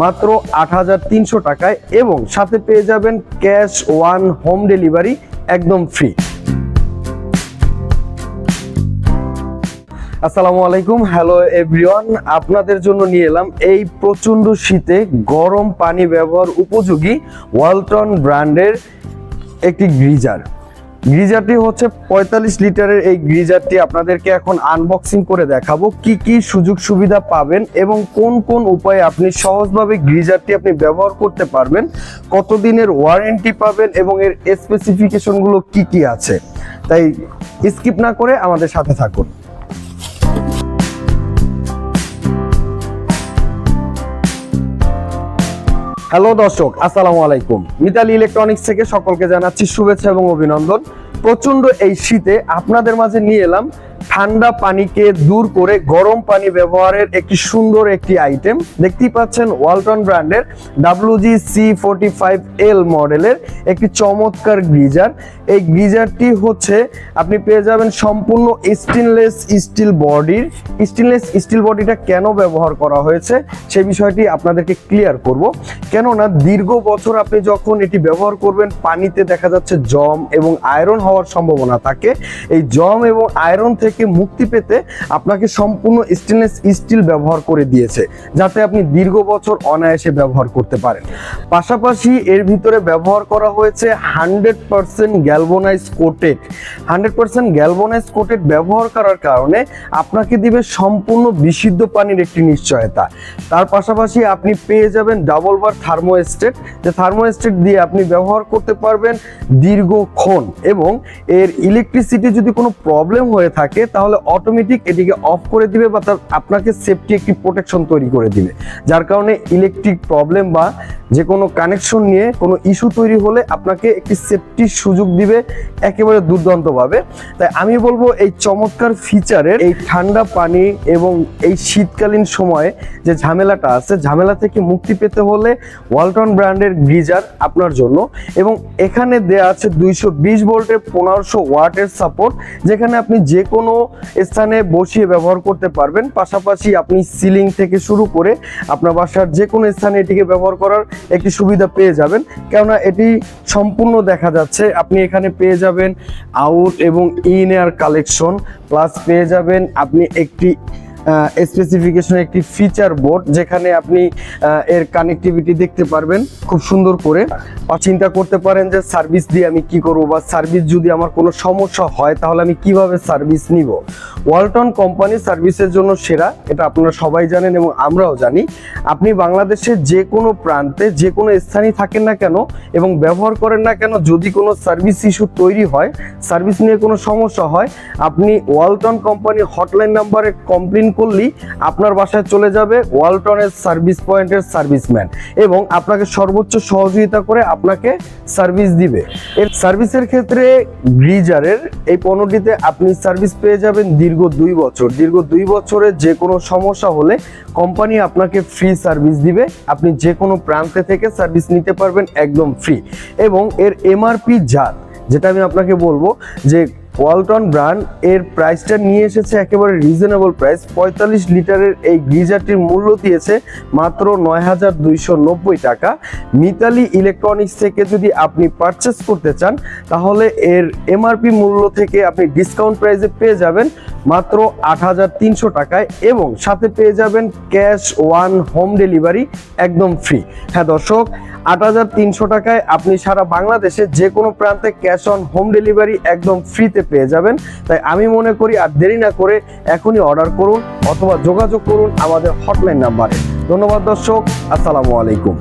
মাত্র আট হাজার তিনশো টাকায় এবং সাথে পেয়ে যাবেন ক্যাশ ওয়ান হোম ডেলিভারি একদম ফ্রি। আসসালামু আলাইকুম, হ্যালো এভরিওয়ান। আপনাদের জন্য নিয়ে এলাম এই প্রচণ্ড শীতে গরম পানি ব্যবহার উপযোগী ওয়ালটন ব্র্যান্ডের একটি গ্রিজার। গ্রিজারটি হচ্ছে পঁয়তাল্লিশ লিটারের এই গ্রিজারটি আপনাদেরকে এখন আনবক্সিং করে দেখাবো কি কি সুযোগ সুবিধা পাবেন এবং কোন কোন উপায়ে আপনি সহজভাবে গ্রিজারটি আপনি ব্যবহার করতে পারবেন, কতদিনের ওয়ারেন্টি পাবেন এবং এর স্পেসিফিকেশনগুলো কি কি আছে। তাই স্কিপ না করে আমাদের সাথে থাকুন। হ্যালো দর্শক, আসসালামু আলাইকুম। মিতালি ইলেকট্রনিক্স থেকে সকলকে জানাচ্ছি শুভেচ্ছা এবং অভিনন্দন। প্রচণ্ড এই শীতে আপনাদের মাঝে নিয়ে এলাম ঠান্ডা পানিকে দূর করে গরম পানি ব্যবহারের একটি সুন্দর একটি আইটেম দেখতেই পাচ্ছেন ওয়ালটন ব্র্যান্ডের W G C forty five L মডেলের একটি চমৎকার গ্রিজার এই গ্রিজারটি হচ্ছে আপনি পেয়ে যাবেন সম্পূর্ণ স্টেনলেস স্টিল বডির স্টেনলেস স্টিল বডিটা কেন ব্যবহার করা হয়েছে সেই বিষয়টি আপনাদেরকে ক্লিয়ার করব। কেননা দীর্ঘ বছর আপনি যখন এটি ব্যবহার করবেন, পানিতে দেখা যাচ্ছে জম এবং আয়রন হওয়ার সম্ভাবনা থাকে। এই জম এবং আয়রন থেকে মুক্তি পেতে আপনাকে সম্পূর্ণ স্টেনলেস স্টিল ব্যবহার করে দিয়েছে, যাতে আপনি দীর্ঘ বছর অনায়াসে ব্যবহার করতে পারেন। পাশাপাশি এর ভিতরে ব্যবহার করা হয়েছে hundred percent galvanize coated hundred percent galvanize coated ব্যবহার করার কারণে আপনাকে দিবে সম্পূর্ণ বিশুদ্ধ পানির একটি নিশ্চয়তা। তার পাশাপাশি আপনি পেয়ে যাবেন ডাবল বার থার্মোস্টেট যে থার্মোস্টেট দিয়ে আপনি ব্যবহার করতে পারবেন দীর্ঘক্ষণ এবং এর ইলেকট্রিসিটি যদি কোনো প্রবলেম হয়ে থাকে তাহলে অটোমেটিক এটিকে অফ করে দিবে বা তার আপনাকে সেফটি একটি প্রোটেকশন তৈরি করে দিবে। যার কারণে ইলেকট্রিক প্রবলেম বা যে কোনো কানেকশন নিয়ে কোনো ইস্যু তৈরি হলে আপনাকে একটি সেফটির সুযোগ দিবে, একেবারে দুর্দান্তভাবে। তাই আমি বলব এই চমৎকার ফিচারের এই ঠান্ডা পানি এবং এই শীতকালীন সময়ে যে ঝামেলাটা আছে, ঝামেলা থেকে মুক্তি পেতে হলে ওয়ালটন ব্র্যান্ডের গিজার আপনার জন্য। এবং এখানে দেয়া আছে দুইশো বিশ ভোল্টের পনেরোশো ওয়াটের সাপোর্ট যেখানে আপনি যে কোনো স্থানে বসিয়ে ব্যবহার করতে পারবেন। পাশাপাশি আপনি সিলিং থেকে শুরু করে আপনার বাসার যে কোনো স্থানে এটিকে ব্যবহার করার একটি সুবিধা পেয়ে যাবেন। কেননা এটি সম্পূর্ণ দেখা যাচ্ছে, আপনি এখানে পেয়ে যাবেন আউট এবং ইন এয়ার কালেকশন প্লাস পেয়ে যাবেন আপনি একটি স্পেসিফিকেশন একটি ফিচার বোর্ড যেখানে আপনি এর কানেক্টিভিটি দেখতে পারবেন খুব সুন্দর করে। চিন্তা করতে পারেন যে সার্ভিস দিয়ে আমি কি করব বা সার্ভিস যদি আমার কোনো সমস্যা হয় তাহলে আমি কীভাবে সার্ভিস নিব? ওয়ালটন কোম্পানি সার্ভিসের জন্য সেরা, এটা আপনারা সবাই জানেন এবং আমরাও জানি। আপনি বাংলাদেশের যে কোনো প্রান্তে, যে কোনো স্থানে থাকেন না কেন এবং ব্যবহার করেন না কেন, যদি কোনো সার্ভিস ইস্যু তৈরি হয়, সার্ভিস নিয়ে কোনো সমস্যা হয়, আপনি ওয়ালটন কোম্পানি হটলাইন নাম্বারে কমপ্লেন করলেই আপনার বাসায় চলে যাবে ওয়ালটনের সার্ভিস পয়েন্টের সার্ভিসম্যান এবং আপনাকে সর্বোচ্চ সহযোগিতা করে আপনাকে সার্ভিস দিবে। এর সার্ভিসের ক্ষেত্রে গ্রিজারের এই পণ্যটিতে আপনি সার্ভিস পেয়ে যাবেন দীর্ঘ দুই বছর। দীর্ঘ দুই বছরে যে কোনো সমস্যা হলে কোম্পানি আপনাকে ফ্রি সার্ভিস দিবে। আপনি যে কোনো প্রান্তে থেকে সার্ভিস নিতে পারবেন একদম ফ্রি এবং এর এমআরপি জাত, যেটা আমি আপনাকে বলব যে ওয়ালটন ব্র্যান্ড, এর প্রাইসটা নিয়ে এসেছে একেবারে রিজনেবল প্রাইস পঁয়তাল্লিশ লিটারের এই গিজারটির মূল্য দিয়েছে মাত্র নয় হাজার দুইশো নব্বই টাকা। মিতালি ইলেকট্রনিক্স থেকে যদি আপনি পারচেস করতে চান, তাহলে এর এমআরপি মূল্য থেকে আপনি ডিসকাউন্ট প্রাইসে পেয়ে যাবেন মাত্র আট হাজার তিনশো টাকায় এবং সাথে পেয়ে যাবেন ক্যাশ ওয়ান হোম ডেলিভারি একদম ফ্রি। হ্যাঁ দর্শক, আট হাজার তিনশো টাকায় আপনি সারা বাংলাদেশে যে কোনো প্রান্তে ক্যাশ অন হোম ডেলিভারি একদম ফ্রিতে পেয়ে যাবেন। তাই আমি মনে করি আর দেরি না করে এখনই অর্ডার করুন অথবা যোগাযোগ করুন আমাদের হটলাইন নাম্বারে। ধন্যবাদ দর্শক, আসসালামু আলাইকুম।